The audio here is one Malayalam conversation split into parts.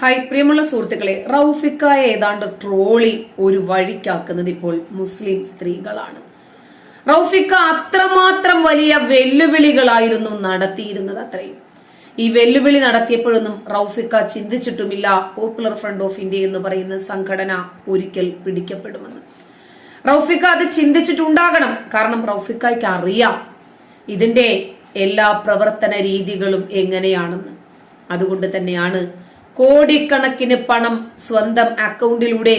ഹായ് പ്രിയമുള്ള സുഹൃത്തുക്കളെ റൌഫിക്കായ ഏതാണ്ട് ട്രോളി ഒരു വഴിക്കാക്കുന്നത് ഇപ്പോൾ മുസ്ലിം സ്ത്രീകളാണ്. റൌഫിക്ക അത്രമാത്രം വലിയ വെല്ലുവിളികളായിരുന്നു നടത്തിയിരുന്നത് അത്രയും. ഈ വെല്ലുവിളി നടത്തിയപ്പോഴൊന്നും റൌഫിക്ക ചിന്തിച്ചിട്ടുമില്ല പോപ്പുലർ ഫ്രണ്ട് ഓഫ് ഇന്ത്യ എന്ന് പറയുന്ന സംഘടന ഒരിക്കൽ പിടിക്കപ്പെടുമെന്ന്. റൌഫിക്ക അത് ചിന്തിച്ചിട്ടുണ്ടാകണം. കാരണം റൌഫിക്കയ്ക്ക് അറിയാം ഇതിന്റെ എല്ലാ പ്രവർത്തന രീതികളും എങ്ങനെയാണെന്ന്. അതുകൊണ്ട് തന്നെയാണ് കോടിക്കണക്കിന് പണം സ്വന്തം അക്കൗണ്ടിലൂടെ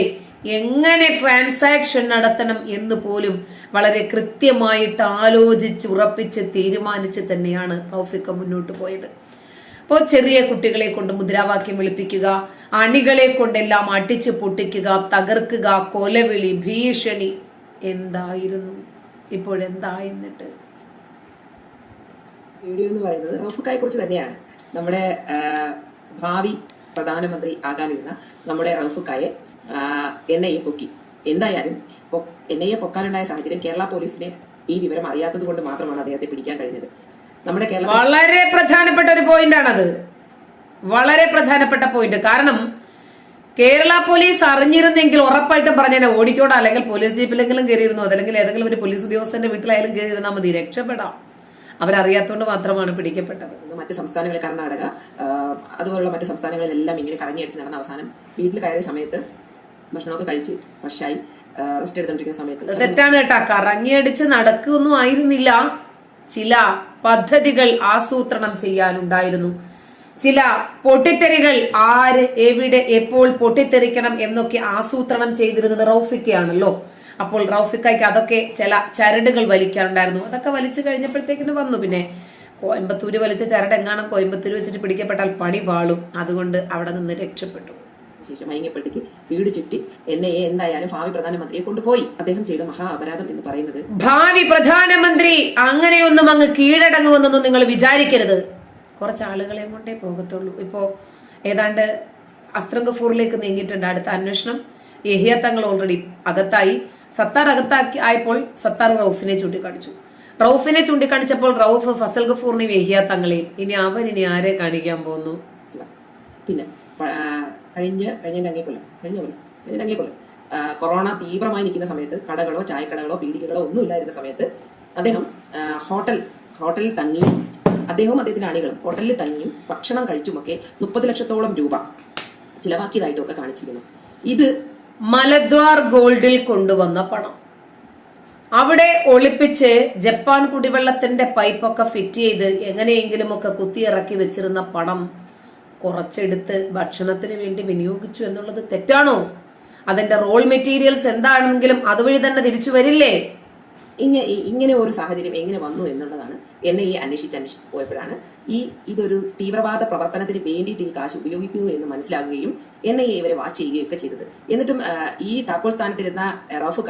എങ്ങനെ ട്രാൻസാക്ഷൻ നടത്തണം എന്ന് പോലും വളരെ കൃത്യമായിട്ട് ആലോചിച്ച് ഉറപ്പിച്ച് തീരുമാനിച്ച് തന്നെയാണ് റൌഫിക്ക മുന്നോട്ട് പോയത്. അപ്പോൾ ചെറിയ കുട്ടികളെ കൊണ്ട് മുദ്രാവാക്യം വിളിപ്പിക്കുക അണികളെ കൊണ്ടെല്ലാം അടിച്ചു പൊട്ടിക്കുക തകർക്കുക കൊലവിളി ഭീഷണി എന്തായിരുന്നു? ഇപ്പോഴെന്താ എന്നിട്ട്? വീഡിയോ എന്ന് പറയുന്നത് റഫുക്കായെ കുറിച്ച് തന്നെയാണ്. നമ്മുടെ ഭാവി പ്രധാനമന്ത്രി ആകാനിരുന്ന നമ്മുടെ റൌഫുക്കായെ എൻ ഐ എ പൊക്കി. എന്തായാലും എൻ ഐ എ പൊക്കാനുണ്ടായ സാഹചര്യം കേരള പോലീസിനെ ഈ വിവരം അറിയാത്തത് കൊണ്ട് മാത്രമാണ് അദ്ദേഹത്തെ പിടിക്കാൻ കഴിഞ്ഞത്. നമ്മുടെ കേരള വളരെ പ്രധാനപ്പെട്ട ഒരു പോയിന്റ് ആണത് വളരെ പ്രധാനപ്പെട്ട പോയിന്റ്. കാരണം കേരള പോലീസ് അറിഞ്ഞിരുന്നെങ്കിൽ ഉറപ്പായിട്ടും പറഞ്ഞാൽ ഓടിക്കോടാ. അല്ലെങ്കിൽ പോലീസ് ജീപ്പിലെങ്കിലും കയറിയിരുന്നു. അതല്ലെങ്കിൽ ഏതെങ്കിലും ഒരു പോലീസ് ഉദ്യോഗസ്ഥന്റെ വീട്ടിലായാലും കയറിയിരുന്നാൽ മതി. രക്ഷപ്പെടാം. അവരറിയാത്തോണ്ട് മാത്രമാണ് പിടിക്കപ്പെട്ടത്. മറ്റ് സംസ്ഥാനങ്ങളിൽ കർണാടക അതുപോലുള്ള മറ്റ് സംസ്ഥാനങ്ങളിലെല്ലാം ഇങ്ങനെ കറങ്ങിയടിച്ച് നടന്ന അവസാനം വീട്ടിൽ കയറിയ സമയത്ത് ഭക്ഷണമൊക്കെ കഴിച്ച് ഫ്രഷായി റെസ്റ്റ് എടുത്തോണ്ടിരിക്കുന്ന സമയത്ത് തെറ്റാണ് കേട്ടാ. കറങ്ങിയടിച്ച് നടക്കൊന്നും ആയിരുന്നില്ല. ചില പദ്ധതികൾ ആസൂത്രണം ചെയ്യാനുണ്ടായിരുന്നു. ചില പൊട്ടിത്തെറികൾ ആര് എവിടെ എപ്പോൾ പൊട്ടിത്തെറിക്കണം എന്നൊക്കെ ആസൂത്രണം ചെയ്തിരുന്നത് റൌഫിക്കയാണല്ലോ. അപ്പോൾ റൌഫിക്കായിക്ക് അതൊക്കെ ചില ചരടുകൾ വലിക്കാറുണ്ടായിരുന്നു അതൊക്കെ വലിച്ചു കഴിഞ്ഞപ്പോഴത്തേക്കിന് വന്നു. പിന്നെ കോയമ്പത്തൂര് വലിച്ച ചരട് എങ്ങാനും കോയമ്പത്തൂര് വെച്ചിട്ട് പിടിക്കപ്പെട്ടാൽ പണി പാളും അതുകൊണ്ട് അവിടെ നിന്ന് രക്ഷപ്പെട്ടു. ശേഷം മയങ്ങിയപ്പോഴത്തേക്ക് വീട് ചുറ്റി എന്നെ എന്തായാലും ഭാവി പ്രധാനമന്ത്രിയെ കൊണ്ടുപോയി. അദ്ദേഹം ചെയ്ത മഹാ അപരാധം എന്ന് പറയുന്നത് ഭാവി പ്രധാനമന്ത്രി അങ്ങനെയൊന്നും അങ്ങ് കീഴടങ്ങുമെന്നൊന്നും നിങ്ങൾ വിചാരിക്കരുത്. കുറച്ച് ആളുകളെ കൊണ്ടേ പോകത്തുള്ളൂ. ഇപ്പോ ഏതാണ്ട് അസ്ത്രം ഗഫൂറിലേക്ക് നീങ്ങിയിട്ടുണ്ട്. അടുത്ത അന്വേഷണം. യഹിയ തങ്ങൾ ഓൾറെഡി അകത്തായി. സത്താർ അകത്താക്കി ആയപ്പോൾ സത്താർ റൌഫിനെ ചൂണ്ടിക്കാണിച്ചു. റൌഫിനെ ചൂണ്ടിക്കാണിച്ചപ്പോൾ റൌഫ് ഫസൽ ഗഫൂറിനെ യഹിയ തങ്ങളെയും ഇനി അവൻ ഇനി ആരെ കാണിക്കാൻ പോകുന്നു പിന്നെ കഴിഞ്ഞ കഴിഞ്ഞ അങ്ങേക്കൊല്ലം കഴിഞ്ഞ കൊല്ലം കഴിഞ്ഞ ആ, കൊറോണ തീവ്രമായി നിൽക്കുന്ന സമയത്ത് കടകളോ ചായക്കടകളോ പീടികകളോ ഒന്നും ഇല്ലായിരുന്ന സമയത്ത് അദ്ദേഹം ഹോട്ടൽ ഹോട്ടലിൽ തങ്ങിയും അദ്ദേഹവും അദ്ദേഹത്തിന്റെ അണികളും ഹോട്ടലിൽ തങ്ങിയും ഭക്ഷണം കഴിച്ചുമൊക്കെ മുപ്പത് ലക്ഷത്തോളം രൂപ ചിലവാക്കിയതായിട്ടൊക്കെ കാണിച്ചിരുന്നു. ഇത് മലദ്വാർ ഗോൾഡിൽ കൊണ്ടുവന്ന പണം. അവിടെ ഒളിപ്പിച്ച് ജപ്പാൻ കുടിവെള്ളത്തിന്റെ പൈപ്പൊക്കെ ഫിറ്റ് ചെയ്ത് എങ്ങനെയെങ്കിലും ഒക്കെ കുത്തിയിറക്കി വെച്ചിരുന്ന പണം കുറച്ചെടുത്ത് ഭക്ഷണത്തിന് വേണ്ടി വിനിയോഗിച്ചു എന്നുള്ളത് തെറ്റാണോ? അതിന്റെ റോൾ മെറ്റീരിയൽസ് എന്താണെങ്കിലും അതുവഴി തന്നെ തിരിച്ചു വരില്ലേ? ഇങ്ങനെ ഇങ്ങനെ ഒരു സാഹചര്യം എങ്ങനെ വന്നു എന്നുള്ളതാണ് എന്നെ ഈ അന്വേഷിച്ച് അന്വേഷിച്ച് പോയപ്പോഴാണ് ഈ ഇതൊരു തീവ്രവാദ പ്രവർത്തനത്തിന് വേണ്ടിയിട്ട് ഈ കാശ് ഉപയോഗിക്കുന്നു എന്ന് മനസ്സിലാകുകയും എന്നെ ഇവരെ വാച്ച് ചെയ്യുകയൊക്കെ ചെയ്തത്. എന്നിട്ടും ഈ താക്കോൽ സ്ഥാനത്തിരുന്ന റഫുക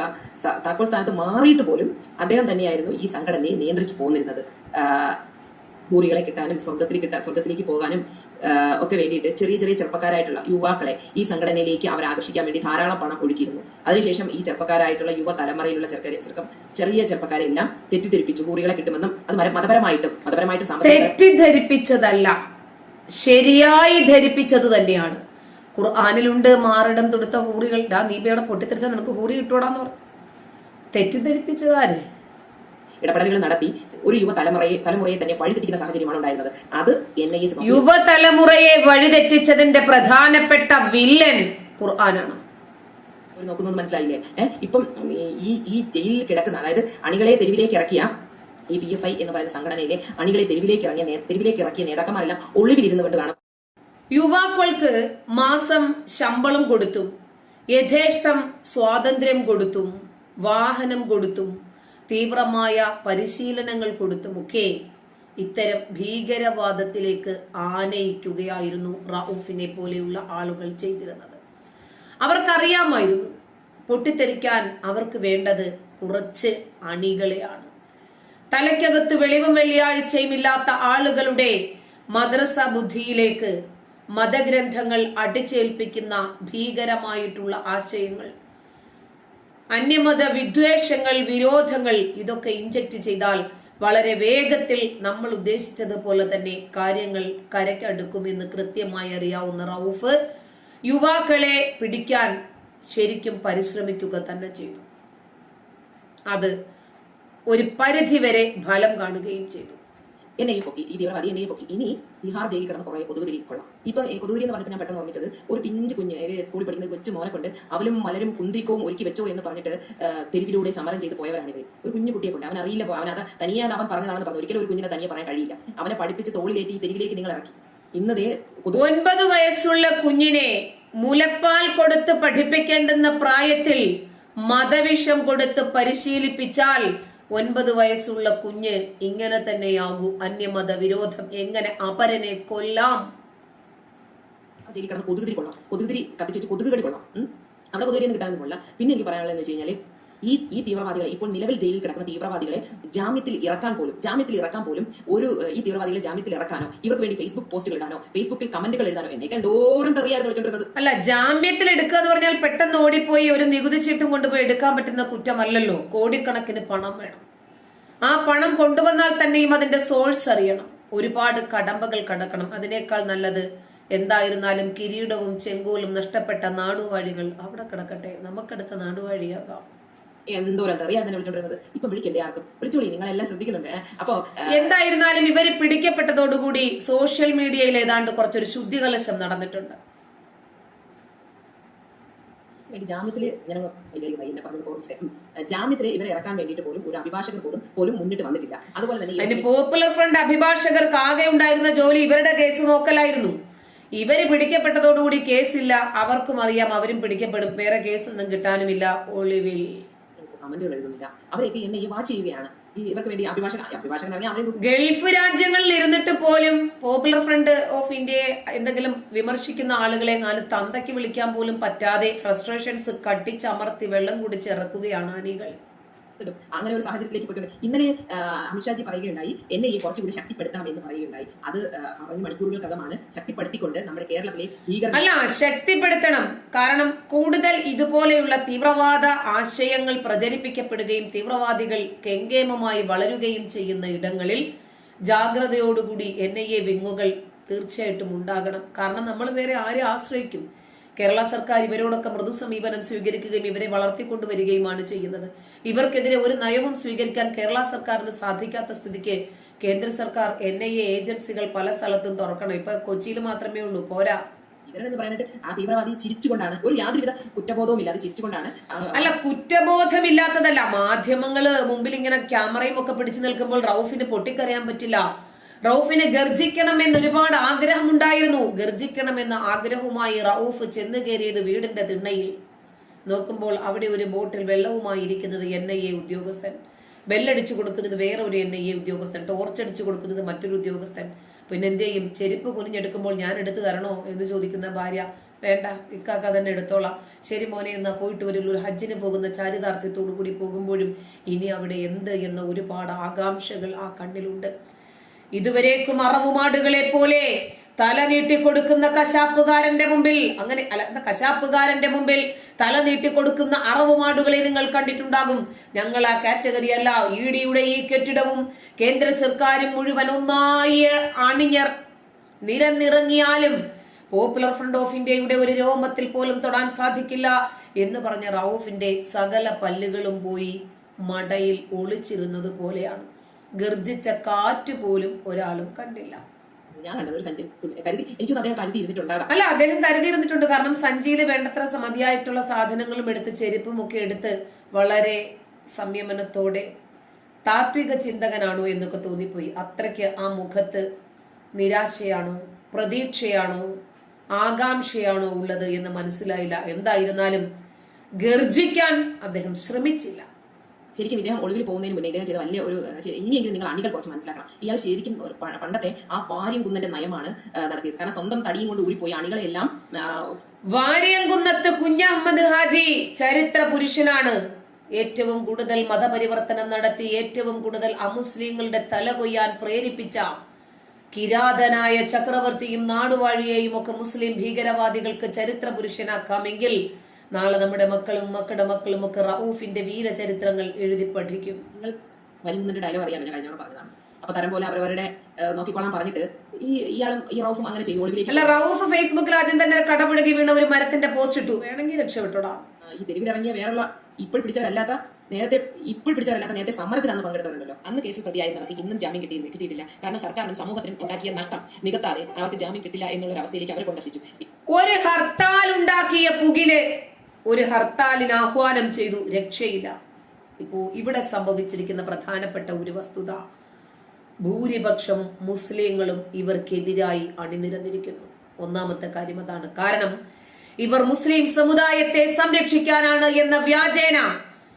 താക്കോൽ സ്ഥാനത്ത് മാറിയിട്ട് പോലും അദ്ദേഹം തന്നെയായിരുന്നു ഈ സംഘടനയെ നിയന്ത്രിച്ചു പോന്നിരുന്നത്. ഹൂറികളെ കിട്ടാനും സ്വർഗത്തിൽ കിട്ടാൻ സ്വർഗത്തിലേക്ക് പോകാനും ഒക്കെ വേണ്ടിയിട്ട് ചെറിയ ചെറിയ ചെറുപ്പക്കാരായിട്ടുള്ള യുവാക്കളെ ഈ സംഘടനയിലേക്ക് അവർ ആകർഷിക്കാൻ വേണ്ടി ധാരാളം പണം ഒഴുക്കിയിരുന്നു. അതിനുശേഷം ഈ ചെറുപ്പക്കാരായിട്ടുള്ള യുവ തലമുറയിലുള്ള ചെറുക്കരെ ചെറുക്കം ചെറിയ ചെറുപ്പക്കാരെ എല്ലാം തെറ്റിദ്ധരിപ്പിച്ചു. ഹൂറികളെ കിട്ടുമെന്നും അത് മതപരമായിട്ടും മതപരമായിട്ടും തെറ്റിദ്ധരിപ്പിച്ചതല്ല. ശരിയായി ധരിപ്പിച്ചത് തന്നെയാണ്. ഖുർആാനിലുണ്ട് മാറിടം തൊടുത്ത ഹൂറികൾ. ഡാ നീ ഇവിടെ പൊട്ടിത്തെറിച്ചാൽ നിനക്ക് ഹൂറി കിട്ടൂടാന്ന് പറഞ്ഞു തെറ്റിദ്ധരിപ്പിച്ചതാര്? ഇടപെടലുകൾ നടത്തി ഒരു യുവതലമുറയെ തലമുറയെ തലമുറയെ തന്നെ വഴിതെറ്റിക്കുന്ന സാഹചര്യമാണ് ഉണ്ടായിരുന്നത്. അത് എൻ ഐ എസ് യുവതലമുറയെ വഴിതെറ്റിച്ചതിന്റെ പ്രധാനപ്പെട്ട വില്ലൻ ഖുർആനാണ്. നോക്കുന്നത് മനസ്സിലായില്ലേ? ഇപ്പം ഈ ഈ ജയിലിൽ കിടക്കുന്ന അതായത് അണികളെ തെരുവിലേക്ക് ഇറക്കിയ ഈ പി എഫ് ഐ എന്ന് പറയുന്ന സംഘടനയിലെ അണികളെ തെരുവിലേക്ക് ഇറങ്ങിയ തെരുവിലേക്ക് ഇറക്കിയ നേതാക്കന്മാരെല്ലാം ഒളിവിലിരുന്നു കൊണ്ട് കാണാം. യുവാക്കൾക്ക് മാസം ശമ്പളം കൊടുത്തും യഥേഷ്ടം സ്വാതന്ത്ര്യം കൊടുത്തും വാഹനം കൊടുത്തും തീവ്രമായ പരിശീലനങ്ങൾ കൊടുത്തുമൊക്കെ ഇത്തരം ഭീകരവാദത്തിലേക്ക് ആനയിക്കുകയായിരുന്നു റൌഫിനെ പോലെയുള്ള ആളുകൾ ചെയ്തിരുന്നത്. അവർക്കറിയാമായിരുന്നു പൊട്ടിത്തെറിക്കാൻ അവർക്ക് വേണ്ടത് കുറച്ച് അണികളെയാണ്. തലയ്ക്കകത്ത് വെളിവും വെള്ളിയാഴ്ചയും ഇല്ലാത്ത ആളുകളുടെ മദ്രസ ബുദ്ധിയിലേക്ക് മതഗ്രന്ഥങ്ങൾ അടിച്ചേൽപ്പിക്കുന്ന ഭീകരമായിട്ടുള്ള ആശയങ്ങൾ അന്യമത വിദ്വേഷങ്ങൾ വിരോധങ്ങൾ ഇതൊക്കെ ഇഞ്ചക്ട് ചെയ്താൽ വളരെ വേഗത്തിൽ നമ്മൾ ഉദ്ദേശിച്ചതുപോലെ തന്നെ കാര്യങ്ങൾ കരയ്ക്കടുക്കുമെന്ന് കൃത്യമായി അറിയാവുന്ന റൌഫ് യുവാക്കളെ പിടിക്കാൻ ശരിക്കും പരിശ്രമിക്കുക തന്നെ ചെയ്തു. അത് ഒരു പരിധിവരെ ഫലം കാണുകയും ചെയ്തു. എന്നെ ഈ പൊക്കി ഈ തീവ്രവാദി എന്നെ ഈ പൊക്കി. ഇനി തിഹാർ ജയിലിൽ കിടന്ന് കുറേ കൊതുകുതിരി കൊള്ളാം. ഇപ്പം ഈ കൊതുകുതിരി എന്ന് പറഞ്ഞപ്പോൾ ഞാൻ പെട്ടെന്ന് ഓർമ്മിച്ചത് ഒരു പിഞ്ച് കുഞ്ഞ് സ്കൂളിൽ പഠിക്കുന്ന കൊച്ചു മോനെ കൊണ്ട് അവലും മലരും കുന്തിക്കവും ഒരുക്കി വെച്ചോ എന്ന് പറഞ്ഞിട്ട് തെരുവിലൂടെ സമരം ചെയ്ത് പോയവരാണ് ഒരു കുഞ്ഞു കുട്ടിയെ കൊണ്ട്. അവൻ അറിയില്ല പോ- അവൻ അത് തനിയെ അവൻ പറഞ്ഞതാണെന്ന് പറഞ്ഞു. ഒരിക്കലും ഒരു കുഞ്ഞിനെ തനിയെ പറയാൻ കഴിയില്ല. അവനെ പഠിപ്പിച്ച് തോളിലേറ്റി തെരുവിലേക്ക് നിങ്ങൾ ഇറക്കി. ഇന്നതേ ഒൻപത് വയസ്സുള്ള കുഞ്ഞിനെ മുലപ്പാൽ കൊടുത്ത് പഠിപ്പിക്കേണ്ടുന്ന പ്രായത്തിൽ മതവിഷം കൊടുത്ത് പരിശീലിപ്പിച്ചാൽ ഒൻപത് വയസ്സുള്ള കുഞ്ഞ് ഇങ്ങനെ തന്നെയാകൂ അന്യമത വിരോധം. എങ്ങനെ അപരനെ കൊല്ലാം? കൊതുകുതിരി കൊള്ളാം. കൊതുകുതിരി കത്തിച്ച് കൊതുകുകടി കൊള്ളാം. അവിടെ കൊതുകുതിരി ഒന്നും കിട്ടാനൊന്നും കൊള്ളാം പിന്നെ എനിക്ക് പറയാനുള്ളതെന്ന് വെച്ച് കഴിഞ്ഞാൽ ഈ ഈ തീവ്രവാദികളെ ഇപ്പോൾ നിലവിൽ ജയിലിൽ കിടക്കുന്ന തീവ്രവാദികളെ ജാമ്യത്തിൽ ഇറക്കാൻ പോലും ജാമ്യത്തിൽ ഇറക്കാൻ പോലും ഒരു ഈ തീവ്രവാദികളെ ജാമ്യത്തിൽ ഇറക്കാനോ ഇവർക്ക് വേണ്ടി ഫേസ്ബുക്ക് പോസ്റ്റുകൾ ഇടാനോ ഫേസ്ബുക്കിൽ കമന്റുകൾ എഴുതാനോ എന്നെ എന്തോരം തെറിയാതെ വിളിച്ചോണ്ടിരുന്നത്. അല്ല ജാമ്യത്തിൽ എടുക്കുക എന്ന് പറഞ്ഞാൽ പെട്ടെന്ന് ഓടിപ്പോയി ഒരു നികുതി ചീട്ടും കൊണ്ടുപോയി എടുക്കാൻ പറ്റുന്ന കുറ്റമല്ലല്ലോ. കോടിക്കണക്കിന് പണം വേണം. ആ പണം കൊണ്ടുവന്നാൽ തന്നെയും അതിന്റെ സോഴ്സ് അറിയണം. ഒരുപാട് കടമ്പകൾ കടക്കണം. അതിനേക്കാൾ നല്ലത് എന്തായിരുന്നാലും കിരീടവും ചെങ്കോലും നഷ്ടപ്പെട്ട നാടുവാഴികൾ അവിടെ കിടക്കട്ടെ. നമുക്കടുത്ത നാടുവാഴിയാകാം. എന്തോരം തെറിയാ തന്നെ വിളിച്ചോണ്ടിരുന്നത്. ഇപ്പൊ വിളിക്കണ്ടേ ആർക്കും? വിളിച്ചോളി നിങ്ങളെല്ലാം ശ്രദ്ധിക്കുന്നുണ്ട്. അപ്പോ എന്തായിരുന്നാലും ഇവർ പിടിക്കപ്പെട്ടതോടുകൂടി സോഷ്യൽ മീഡിയയിൽ ഏതാണ്ട് കുറച്ചൊരു ശുദ്ധികലശം നടന്നിട്ടുണ്ട്. വേണ്ടി ജാമ്യത്തിൽ ഞാൻ എന്നെ പറഞ്ഞത് ഓർമ്മിച്ചേ ഉം. ജാമ്യത്തിൽ ഇവരെ ഇറക്കാൻ വേണ്ടിയിട്ട് പോലും ഒരു അഭിഭാഷകർ പോലും പോലും മുന്നിട്ട് വന്നിട്ടില്ല. അതുപോലെ തന്നെ പോപ്പുലർ ഫ്രണ്ട് അഭിഭാഷകർക്ക് ആകെ ഉണ്ടായിരുന്ന ജോലി ഇവരുടെ കേസ് നോക്കലായിരുന്നു. ഇവർ പിടിക്കപ്പെട്ടതോടുകൂടി കേസില്ല. അവർക്കും അറിയാം അവരും പിടിക്കപ്പെടും. വേറെ കേസൊന്നും കിട്ടാനുമില്ല. ഒളിവിൽ. കമന്റുകൾ എഴുതുന്നില്ല. അവരെയൊക്കെ എന്നെ ഈ വാച്ച് ചെയ്യുകയാണ്. ഈ ഇവർക്ക് വേണ്ടി അഭിഭാഷകൻ അഭിഭാഷകൻ ഇറങ്ങി അവരെ ഗൾഫ് രാജ്യങ്ങളിൽ ഇരുന്നിട്ട് പോലും പോപ്പുലർ ഫ്രണ്ട് ഓഫ് ഇന്ത്യയെ എന്തെങ്കിലും വിമർശിക്കുന്ന ആളുകളെ നാല് തന്തയ്ക്ക് വിളിക്കാൻ പോലും പറ്റാതെ ഫ്രസ്ട്രേഷൻസ് കട്ടിച്ചമർത്തി വെള്ളം കുടിച്ച് ഇറക്കുകയാണ് അണികൾ ഇടും. അങ്ങനെ ഒരു സാഹചര്യത്തിലേക്ക് പോയിട്ടുണ്ട്. ഇന്നലെ അമിത്ഷാജി പറയുകയുണ്ടായി എന്നെ ഈ കുറച്ചുകൂടി ശക്തിപ്പെടുത്തണം എന്ന് പറയുകയുണ്ടായി. അത് പറഞ്ഞ മണിക്കൂറുകൾക്കകമാണ് ശക്തിപ്പെടുത്തിക്കൊണ്ട് നമ്മുടെ കേരളത്തിലെ ഭീകര അല്ല ശക്തിപ്പെടുത്തണം. കാരണം കൂടുതൽ ഇതുപോലെയുള്ള തീവ്രവാദ ആശയങ്ങൾ പ്രചരിപ്പിക്കപ്പെടുകയും തീവ്രവാദികൾ കെങ്കേമമായി വളരുകയും ചെയ്യുന്ന ഇടങ്ങളിൽ ജാഗ്രതയോടുകൂടി എൻ ഐ എ വിങ്ങുകൾ തീർച്ചയായിട്ടും ഉണ്ടാകണം. കാരണം നമ്മൾ വേറെ ആരെ ആശ്രയിക്കും? കേരള സർക്കാർ ഇവരോടൊക്കെ മൃദു സമീപനം സ്വീകരിക്കുകയും ഇവരെ വളർത്തിക്കൊണ്ടുവരികയുമാണ് ചെയ്യുന്നത്. ഇവർക്കെതിരെ ഒരു നയവും സ്വീകരിക്കാൻ കേരള സർക്കാരിന് സാധിക്കാത്ത സ്ഥിതിക്ക് കേന്ദ്ര സർക്കാർ എൻ ഐ എ ഏജൻസികൾ പല സ്ഥലത്തും തുറക്കണം. ഇപ്പൊ കൊച്ചിയിൽ മാത്രമേ ഉള്ളൂ. പോരാ. ഇവരെന്ന് പറയാനായിട്ട് ആ തീവ്രവാദി ചിരിച്ചുകൊണ്ടാണ്. ഒരു യാതൊരുവിധ കുറ്റബോധവും ഇല്ലാതെ ചിരിച്ചുകൊണ്ടാണ്. അല്ല കുറ്റബോധമില്ലാത്തതല്ല. മാധ്യമങ്ങൾ മുമ്പിൽ ഇങ്ങനെ ക്യാമറയും ഒക്കെ പിടിച്ചു നിൽക്കുമ്പോൾ റൌഫിന് പൊട്ടിക്കറിയാൻ പറ്റില്ല. റൌഫിന് ഗർജിക്കണമെന്ന് ഒരുപാട് ആഗ്രഹമുണ്ടായിരുന്നു. ഗർജിക്കണമെന്ന ആഗ്രഹവുമായി റൌഫ് ചെന്ന് കയറിയത് വീടിന്റെ തിണ്ണയിൽ. നോക്കുമ്പോൾ അവിടെ ഒരു ബോട്ടിൽ വെള്ളവുമായി ഇരിക്കുന്നത് എൻ ഐ എ ഉദ്യോഗസ്ഥൻ. ബെല്ലടിച്ചു കൊടുക്കുന്നത് വേറെ ഒരു എൻ ഐ എ ഉദ്യോഗസ്ഥൻ. ടോർച്ചടിച്ചു കൊടുക്കുന്നത് മറ്റൊരു ഉദ്യോഗസ്ഥൻ. പിന്നെ എന്ത് ചെയ്യും? ചെരുപ്പ് കുനിഞ്ഞെടുക്കുമ്പോൾ ഞാൻ എടുത്തു തരണോ എന്ന് ചോദിക്കുന്ന ഭാര്യ. വേണ്ട ഇക്കാക്ക തന്നെ എടുത്തോളാം. ശരി മോനെ എന്നാ പോയിട്ട് വരുള്ളൂ ഒരു ഹജ്ജിന് പോകുന്ന ചാരിതാർത്ഥ്യത്തോടു കൂടി പോകുമ്പോഴും ഇനി അവിടെ എന്ത് എന്ന ഒരുപാട് ആകാംക്ഷകൾ ആ കണ്ണിലുണ്ട്. ഇതുവരേക്കും അറവുമാടുകളെ പോലെ തല നീട്ടിക്കൊടുക്കുന്ന കശാപ്പുകാരന്റെ മുമ്പിൽ അങ്ങനെ അല്ല കശാപ്പുകാരന്റെ മുമ്പിൽ തല നീട്ടിക്കൊടുക്കുന്ന അറവുമാടുകളെ നിങ്ങൾ കണ്ടിട്ടുണ്ടാകും. ഞങ്ങൾ ആ കാറ്റഗറി അല്ല ഇ ഡിയുടെ ഈ കെട്ടിടവും കേന്ദ്ര സർക്കാരും മുഴുവൻ ഒന്നായി അണിഞ്ഞർ നിരന്നിറങ്ങിയാലും പോപ്പുലർ ഫ്രണ്ട് ഓഫ് ഇന്ത്യയുടെ ഒരു രോമത്തിൽ പോലും തൊടാൻ സാധിക്കില്ല എന്ന് പറഞ്ഞ റൌഫിന്റെ സകല പല്ലുകളും പോയി മടയിൽ ഒളിച്ചിരുന്നത് പോലെയാണ്. ഗർജിച്ച കാറ്റ് പോലും ഒരാളും കണ്ടില്ല. ഞാൻ കണ്ടത് കരുതി എനിക്ക് അദ്ദേഹം കരുതി ഇരുന്നിട്ടുണ്ടാകാം. അല്ല അദ്ദേഹം കരുതിയിരുന്നിട്ടുണ്ട്. കാരണം സഞ്ചിയിൽ വേണ്ടത്ര മതിയായിട്ടുള്ള സാധനങ്ങളും എടുത്ത് ചെരുപ്പും ഒക്കെ എടുത്ത് വളരെ സംയമനത്തോടെ താത്വിക ചിന്തകനാണോ എന്നൊക്കെ തോന്നിപ്പോയി. അത്രയ്ക്ക് ആ മുഖത്ത് നിരാശയാണോ പ്രതീക്ഷയാണോ ആകാംക്ഷയാണോ ഉള്ളത് എന്ന് മനസ്സിലായില്ല. എന്തായിരുന്നാലും ഗർജിക്കാൻ അദ്ദേഹം ശ്രമിച്ചില്ല. ശരിക്കും ഇദ്ദേഹം ഒളിവിൽ പോകുന്നതിന് മുന്നേ ഇദ്ദേഹം ചെയ്ത വലിയ ഒരു ഇനിയെങ്കിലും നിങ്ങൾ അണികൾ കുറച്ച് മനസ്സിലാക്കണം. ഇയാൾ ശരിക്കും പണ്ടത്തെ ആ പാര്യം കുന്നന്റെ നയമാണ് നടത്തിയത്. കാരണം സ്വന്തം തടിയും കൊണ്ട് ഊരിപ്പോയി അണികളെല്ലാം വാര്യം വാര്യംകുന്നത്ത് കുഞ്ഞഹമ്മദ് ഹാജി ചരിത്ര പുരുഷനാണ്. ഏറ്റവും കൂടുതൽ മതപരിവർത്തനം നടത്തി ഏറ്റവും കൂടുതൽ അമുസ്ലിങ്ങളുടെ തല കൊയ്യാൻ പ്രേരിപ്പിച്ച കിരാതനായ ചക്രവർത്തിയും നാടുവാഴിയെയും ഒക്കെ മുസ്ലിം ഭീകരവാദികൾക്ക് ചരിത്ര പുരുഷനാക്കാമെങ്കിൽ നാളെ നമ്മുടെ മക്കളും മക്കളുടെ മക്കളും ഒക്കെ റൌഫിന്റെ വീരചരിത്രങ്ങൾ എഴുതി പഠിക്കും നിങ്ങൾ വലിയ ഡയലോഗ് അറിയാമല്ലോ ഞാൻ കഴിഞ്ഞോട് പറഞ്ഞതാണ്. അപ്പൊ തരം പോലെ അവരവരുടെ നോക്കിക്കോളാൻ പറഞ്ഞിട്ട് ഈ ഇയാളും ഈ റൌഫും അങ്ങനെ ചെയ്തു. അല്ല റൌഫ് ഫേസ്ബുക്കിൽ ആദ്യം തന്നെ കടപുഴകി വീണ ഒരു മരത്തിന്റെ പോസ്റ്റ് ഇട്ടു. വേണമെങ്കിൽ രക്ഷപ്പെട്ടോടാ. ഈ തെരുവിലിറങ്ങിയ വേറുള്ള ഇപ്പോൾ പിടിച്ചവരല്ലാത്ത നേരത്തെ ഇപ്പോൾ പിടിച്ചവരല്ലാത്ത നേരത്തെ സമരത്തിൽ അന്ന് പങ്കെടുത്തവരുണ്ടല്ലോ. അന്ന് കേസിൽ പ്രതിയായിരുന്നവർക്ക് ഇന്നും ജാമ്യം കിട്ടി കിട്ടിയിട്ടില്ല. കാരണം സർക്കാരിനും സമൂഹത്തിനും ഉണ്ടാക്കിയ നഷ്ടം നികത്താതെ അവർക്ക് ജാമ്യം കിട്ടില്ല എന്നുള്ള ഒരു അവസ്ഥയിലേക്ക് അവരെ കൊണ്ടെത്തിച്ചു. ഒരു ഹർത്താൽ ഉണ്ടാക്കിയ പുകിൽ ഒരു ഹർത്താലിന് ആഹ്വാനം ചെയ്തു രക്ഷയില്ല. ഇപ്പോ ഇവിടെ സംഭവിച്ചിരിക്കുന്ന പ്രധാനപ്പെട്ട ഒരു വസ്തുത ഭൂരിപക്ഷം മുസ്ലിങ്ങളും ഇവർക്കെതിരായി അണിനിരന്നിരിക്കുന്നു. ഒന്നാമത്തെ കാര്യം അതാണ്. കാരണം ഇവർ മുസ്ലിം സമുദായത്തെ സംരക്ഷിക്കാനാണ് എന്ന വ്യാജേന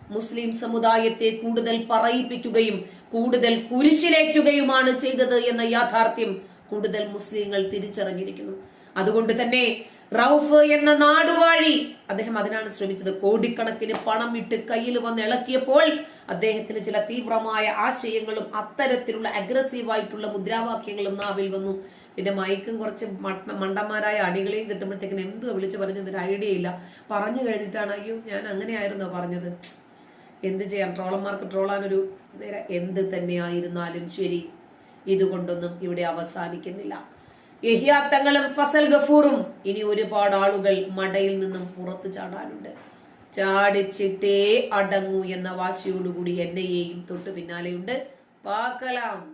മുസ്ലിം സമുദായത്തെ കൂടുതൽ പറയിപ്പിക്കുകയും കൂടുതൽ കുരിശിലേറ്റുകയുമാണ് ചെയ്തത് എന്ന യാഥാർത്ഥ്യം കൂടുതൽ മുസ്ലിങ്ങൾ തിരിച്ചറിഞ്ഞിരിക്കുന്നു. അതുകൊണ്ട് തന്നെ റൌഫ് എന്ന നാടുവാഴി അദ്ദേഹം അതിനാണ് ശ്രമിച്ചത്. കോടിക്കണക്കിന് പണം ഇട്ട് കയ്യിൽ വന്ന് ഇളക്കിയപ്പോൾ അദ്ദേഹത്തിന് ചില തീവ്രമായ ആശയങ്ങളും അത്തരത്തിലുള്ള അഗ്രസീവായിട്ടുള്ള മുദ്രാവാക്യങ്ങളും നാവിൽ വന്നു. പിന്നെ മയക്കും കുറച്ച് മണ്ടന്മാരായ അണികളെയും കിട്ടുമ്പോഴത്തേക്കിന് എന്തുവാ വിളിച്ചു പറഞ്ഞത് ഒരു ഐഡിയ ഇല്ല. പറഞ്ഞു കഴിഞ്ഞിട്ടാണ് അയ്യോ ഞാൻ അങ്ങനെയായിരുന്നോ പറഞ്ഞത്? എന്ത് ചെയ്യാം? ട്രോളന്മാർക്ക് ട്രോളാനൊരു നേരെ എന്ത് തന്നെയായിരുന്നാലും ശരി. ഇതുകൊണ്ടൊന്നും ഇവിടെ അവസാനിക്കുന്നില്ല. യഹിയാത്തങ്ങളും ഫസൽ ഗഫൂറും. ഇനി ഒരുപാട് ആളുകൾ മടയിൽ നിന്നും പുറത്തു ചാടാനുണ്ട്. ചാടിച്ചിട്ടേ അടങ്ങൂ എന്ന വാശിയോടുകൂടി എന്നെയും തൊട്ടു പിന്നാലെയുണ്ട്. പാക്കലാം